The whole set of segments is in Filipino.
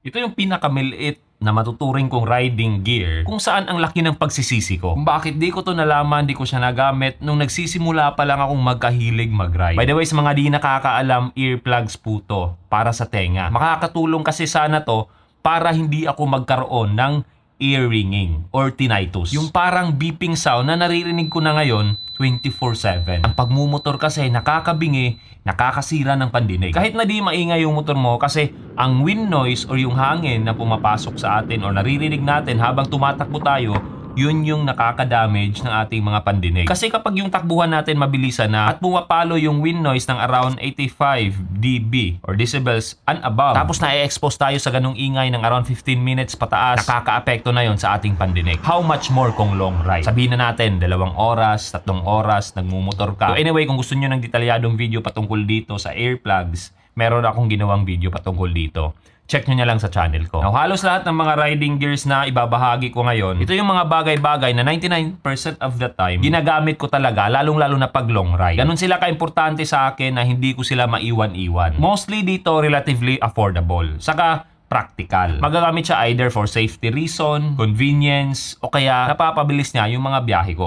Ito yung pinakamaliit na matuturing kong riding gear kung saan ang laki ng pagsisisi ko. Kung bakit di ko to nalaman, di ko siya nagamit nung nagsisimula pa lang akong magkahilig mag-ride. By the way, sa mga di nakakaalam, earplugs po to para sa tenga. Makakatulong kasi sana to para hindi ako magkaroon ng ear ringing or tinnitus. Yung parang beeping sound na naririnig ko na ngayon 24-7. Ang pagmumotor kasi nakakabingi, nakakasira ng pandinig. Kahit na di maingay yung motor mo kasi ang wind noise or yung hangin na pumapasok sa atin or naririnig natin habang tumatakbo tayo, yun yung nakaka-damage ng ating mga pandinig. Kasi kapag yung takbuhan natin mabilisan na at pumapalo yung wind noise ng around 85 dB or decibels and above, tapos na-expose tayo sa ganong ingay ng around 15 minutes pataas, nakaka-apekto na yon sa ating pandinig. How much more kung long ride? Sabihin na natin, dalawang oras, tatlong oras, nagmumotor ka. So anyway, kung gusto nyo ng detalyadong video patungkol dito sa earplugs, meron akong ginawang video patungkol dito check nyo na lang sa channel ko. Now, halos lahat ng mga riding gears na ibabahagi ko ngayon, ito yung mga bagay-bagay na 99% of the time, ginagamit ko talaga, lalong-lalo na pag long ride. Ganun sila ka-importante sa akin na hindi ko sila maiwan-iwan. Mostly dito, relatively affordable. Saka, practical. Magagamit siya either for safety reason, convenience, o kaya napapabilis niya yung mga biyahe ko.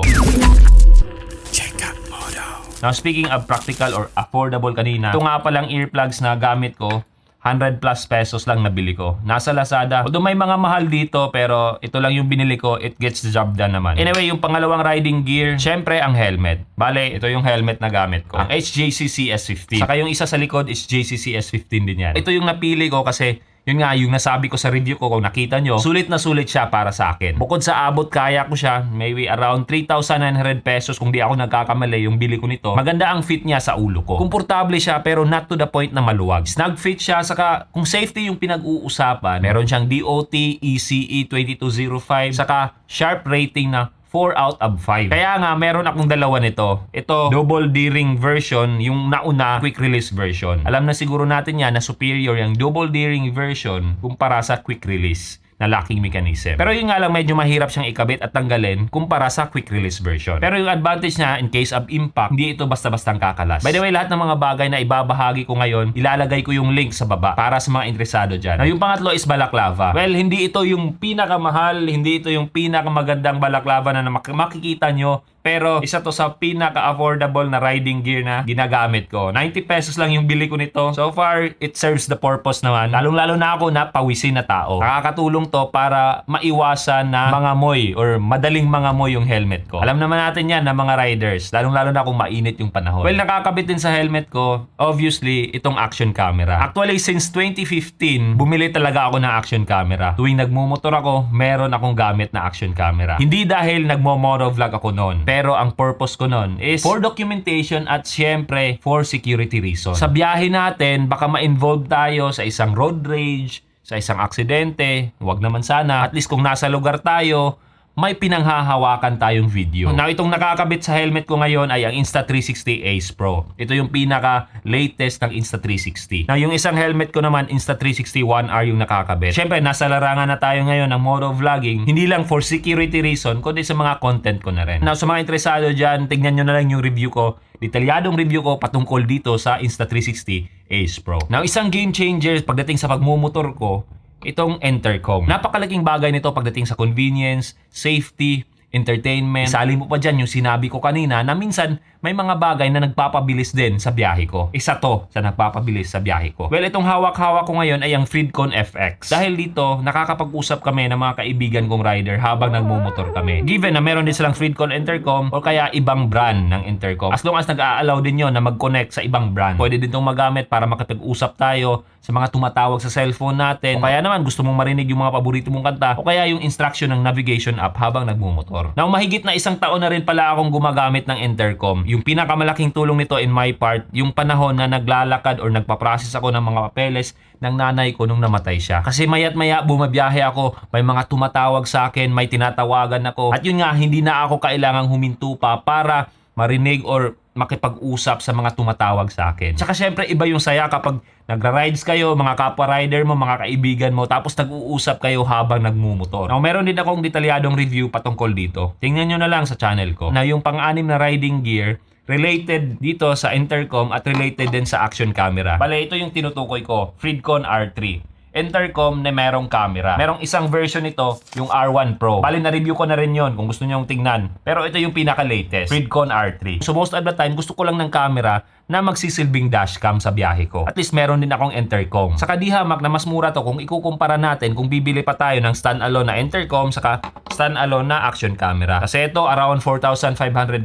Now, speaking of practical or affordable kanina, ito nga palang earplugs na gamit ko, 100 plus pesos lang nabili ko. Nasa Lazada. Although may mga mahal dito, pero ito lang yung binili ko, it gets the job done naman. Anyway, yung pangalawang riding gear, syempre ang helmet. Bale, ito yung helmet na gamit ko. Ang HJCC S15. Saka yung isa sa likod is JCC S15 din yan. Ito yung napili ko kasi yun nga, yung nasabi ko sa review ko, kung nakita nyo, sulit na sulit siya para sa akin. Bukod sa abot, kaya ko siya, maybe around 3,900 pesos kung di ako nagkakamali yung bili ko nito. Maganda ang fit niya sa ulo ko. Komportable siya pero not to the point na maluwag. Snug fit siya, saka kung safety yung pinag-uusapan, meron siyang DOT ECE 2205, saka sharp rating na 4 out of 5. Kaya nga, meron akong dalawa nito. Ito, double D-ring version, yung nauna, quick release version. Alam na siguro natin yan na superior yung double D-ring version kumpara sa quick release na locking mechanism. Pero yun nga lang medyo mahirap siyang ikabit at tanggalin kumpara sa quick release version. Pero yung advantage niya in case of impact, hindi ito basta-bastang kakalas. By the way, lahat ng mga bagay na ibabahagi ko ngayon, ilalagay ko yung link sa baba para sa mga interesado dyan. Now, yung pangatlo is balaklava. Well, hindi ito yung pinakamahal, hindi ito yung pinakamagandang balaklava na mak- makikita nyo pero isa to sa pinaka-affordable na riding gear na ginagamit ko. 90 pesos lang yung bili ko nito. So far, it serves the purpose naman. Lalong-lalo na ako na pawisin na tao. Nakakatulong to para maiwasan na mga moy or madaling mga moy yung helmet ko. Alam naman natin yan na mga riders. Lalong-lalo na kung mainit yung panahon. Well, nakakabit din sa helmet ko, obviously, itong action camera. Actually, since 2015, bumili talaga ako ng action camera. Tuwing nagmumotor ako, meron akong gamit na action camera. Hindi dahil nagmo-motovlog ako noon. Pero ang purpose ko nun is for documentation at syempre for security reason. Sa biyahe natin, baka ma-involve tayo sa isang road rage, sa isang aksidente, wag naman sana. At least kung nasa lugar tayo, may pinanghahawakan tayong video. Now, itong nakakabit sa helmet ko ngayon ay ang Insta360 Ace Pro. Ito yung pinaka-latest ng Insta360. Now, yung isang helmet ko naman, Insta360 1R yung nakakabit. Siyempre, nasa larangan na tayo ngayon ng moto vlogging, hindi lang for security reason, kundi sa mga content ko na rin. Now, sa mga interesado dyan, tignan nyo na lang yung review ko. Detalyadong review ko patungkol dito sa Insta360 Ace Pro. Now, isang game changer pagdating sa pagmumotor ko, itong intercom. Napakalaking bagay nito pagdating sa convenience, safety, entertainment. Isali mo pa dyan yung sinabi ko kanina na minsan may mga bagay na nagpapabilis din sa biyahe ko. Isa to sa nagpapabilis sa biyahe ko. Well, itong hawak-hawak ko ngayon ay ang Freedcon FX. Dahil dito, nakakapag-usap kami ng mga kaibigan kong rider habang nagmumotor kami. Given na meron din silang Freedcon intercom o kaya ibang brand ng intercom. As long as nag-a-allow din yon na mag-connect sa ibang brand. Pwede din itong magamit para makapag-usap tayo sa mga tumatawag sa cellphone natin. O kaya naman gusto mong marinig yung mga paborito mong kanta o kaya yung instruction ng navigation app habang nagmumotor. Now mahigit na isang taon na rin pala akong gumagamit ng intercom. Yung pinakamalaking tulong nito in my part, yung panahon na naglalakad or nagpa-process ako ng mga papeles ng nanay ko nung namatay siya. Kasi mayat maya bumabiyahe ako, may mga tumatawag sa akin, may tinatawagan ako. At yun nga, hindi na ako kailangang huminto pa para marinig or makipag-usap sa mga tumatawag sa akin. Tsaka syempre iba yung saya kapag nagra-rides kayo, mga kapwa-rider mo, mga kaibigan mo, tapos nag-uusap kayo habang nagmumotor. Now, meron din akong detalyadong review patungkol dito. Tingnan nyo na lang sa channel ko na yung pang-anim na riding gear related dito sa intercom at related din sa action camera. Bale, ito yung tinutukoy ko, Freedcon R3. Intercom na merong camera. Merong isang version nito, yung R1 Pro. Bali na-review ko na rin yon kung gusto niyo tingnan. Pero ito yung pinaka-latest, Freedcon R3. So most of the time, gusto ko lang ng camera na magsisilbing dashcam sa biyahe ko. At least meron din akong intercom. Saka di hamak na mas mura to kung ikukumpara natin kung bibili pa tayo ng stand-alone na intercom saka stand-alone na action camera. Kasi ito around 4,500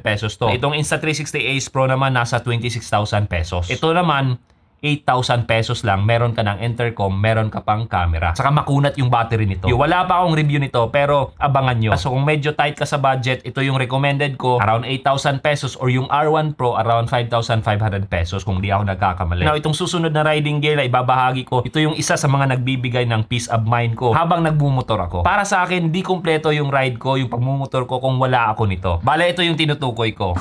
pesos to. Itong Insta360 Ace Pro naman nasa 26,000 pesos. Ito naman 8,000 pesos lang, meron ka ng intercom, meron ka pang camera. Saka makunat yung battery nito. Wala pa akong review nito, pero abangan nyo. So kung medyo tight ka sa budget, ito yung recommended ko, around 8,000 pesos or yung R1 Pro, around 5,500 pesos kung di ako nagkakamali. Now, itong susunod na riding gear na ibabahagi ko, ito yung isa sa mga nagbibigay ng peace of mind ko habang nagmumotor ako. Para sa akin, di kumpleto yung ride ko, yung pagmumotor ko kung wala ako nito. Bale, ito yung tinutukoy ko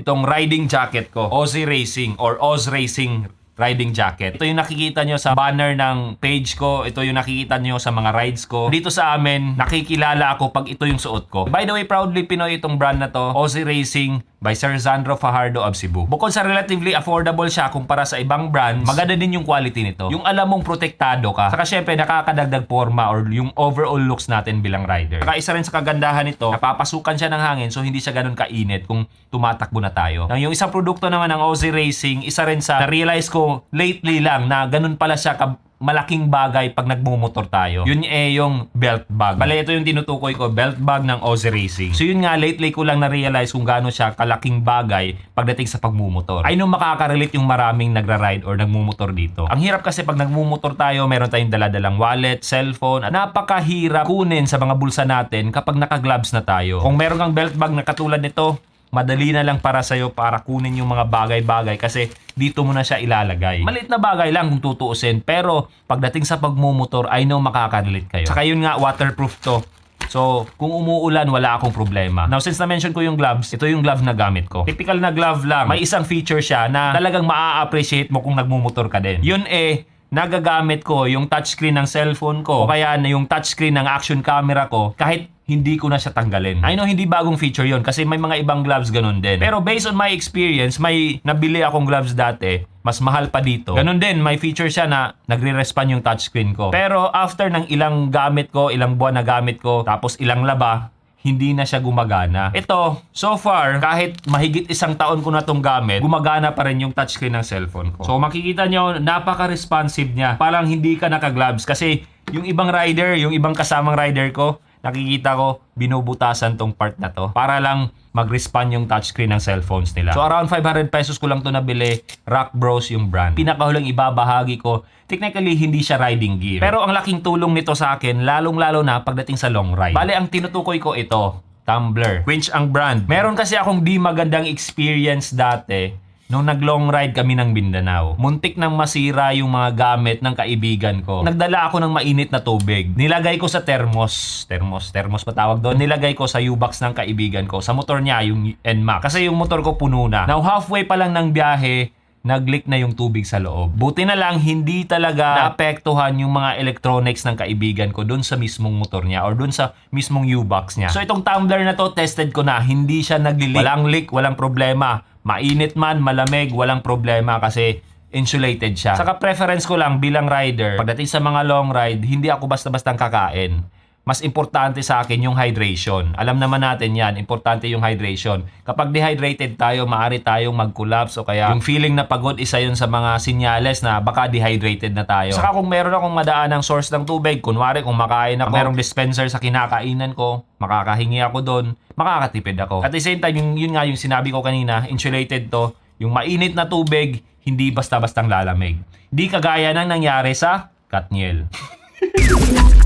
itong riding jacket ko, Aussie Racing or Oz Racing riding jacket. Ito yung nakikita nyo sa banner ng page ko. Ito yung nakikita nyo sa mga rides ko. Dito sa amin, nakikilala ako pag ito yung suot ko. By the way, proudly Pinoy itong brand na to. Aussie Racing by Sir Zandro Fajardo of Cebu. Bukod sa relatively affordable siya kumpara sa ibang brands, maganda din yung quality nito. Yung alam mong protektado ka. Saka syempre nakakadagdag forma or yung overall looks natin bilang rider. Saka isa rin sa kagandahan nito, napapasukan siya ng hangin so hindi siya ganun kainit kung tumatakbo na tayo. Nang yung isang produkto naman ng Aussie Racing, isa rin sa na-realize ko lately lang na ganun pala siya ka malaking bagay pag nagmumotor tayo. Yun eh yung belt bag. Bale, ito yung tinutukoy ko, belt bag ng Aussie Racing. So yun nga, lately ko lang na-realize kung gaano siya kalaking bagay pagdating sa pagmumotor. I know makaka-relate yung maraming nagra-ride or nagmumotor dito. Ang hirap kasi pag nagmumotor tayo, meron tayong daladalang wallet, cellphone, at napakahirap kunin sa mga bulsa natin kapag naka-gloves na tayo. Kung meron kang belt bag na katulad nito, madali na lang para sa'yo para kunin yung mga bagay-bagay kasi dito mo na siya ilalagay. Malit na bagay lang kung tutuusin pero pagdating sa pagmumotor, I know makaka-relate kayo. Saka yun nga, waterproof to. So, kung umuulan, wala akong problema. Now, since na-mention ko yung gloves, ito yung glove na gamit ko. Typical na glove lang. May isang feature siya na talagang maa-appreciate mo kung nagmumotor ka din. Yun eh, nagagamit ko yung touchscreen ng cellphone ko o kaya na yung touchscreen ng action camera ko kahit hindi ko na siya tanggalin. I know hindi bagong feature yon kasi may mga ibang gloves ganun din. Pero based on my experience, may nabili akong gloves dati, mas mahal pa dito. Ganun din, may feature siya na nagre-respond yung touchscreen ko. Pero after ng ilang gamit ko, ilang buwan na gamit ko, tapos ilang laba, hindi na siya gumagana. Ito, so far, kahit mahigit isang taon ko na tong gamit, gumagana pa rin yung touchscreen ng cellphone ko. So makikita nyo, napaka-responsive niya. Parang hindi ka naka-gloves kasi yung ibang rider, yung ibang kasamang rider ko, nakikita ko binubutasan tong part na to para lang mag-respond yung touchscreen ng cellphones nila. So around 500 pesos ko lang to nabili. Rock Bros yung brand. Pinakahuling ibabahagi ko, technically hindi siya riding gear. Pero ang laking tulong nito sa akin, lalong-lalo na pagdating sa long ride. Bale, ang tinutukoy ko ito, Tumbler. Winch ang brand. Meron kasi akong di magandang experience dati Nung nag-long ride kami ng Mindanao, muntik nang masira yung mga gamit ng kaibigan ko. Nagdala ako ng mainit na tubig. Nilagay ko sa thermos. Thermos, thermos pa tawag doon. Nilagay ko sa U-box ng kaibigan ko. Sa motor niya, yung NMAX. Kasi yung motor ko puno na. Now, halfway pa lang ng biyahe, nag-leak na yung tubig sa loob. Buti na lang hindi talaga naapektuhan yung mga electronics ng kaibigan ko doon sa mismong motor niya or doon sa mismong U-box niya. So itong tumbler na to, tested ko na. Hindi siya nag-leak. Walang leak, walang problema. Mainit man, malamig, walang problema kasi insulated siya. Saka preference ko lang bilang rider, pagdating sa mga long ride, hindi ako basta-bastang kakain mas importante sa akin yung hydration. Alam naman natin yan, importante yung hydration. Kapag dehydrated tayo, maaari tayong mag-collapse o kaya yung feeling na pagod, isa yun sa mga sinyales na baka dehydrated na tayo. Saka kung meron akong madaan ng source ng tubig, kunwari kung makain ako, merong dispenser sa kinakainan ko, makakahingi ako doon, makakatipid ako. At the same time, yung, yun nga yung sinabi ko kanina, insulated to, yung mainit na tubig, hindi basta-bastang lalamig. Di kagaya ng nangyari sa Katniel.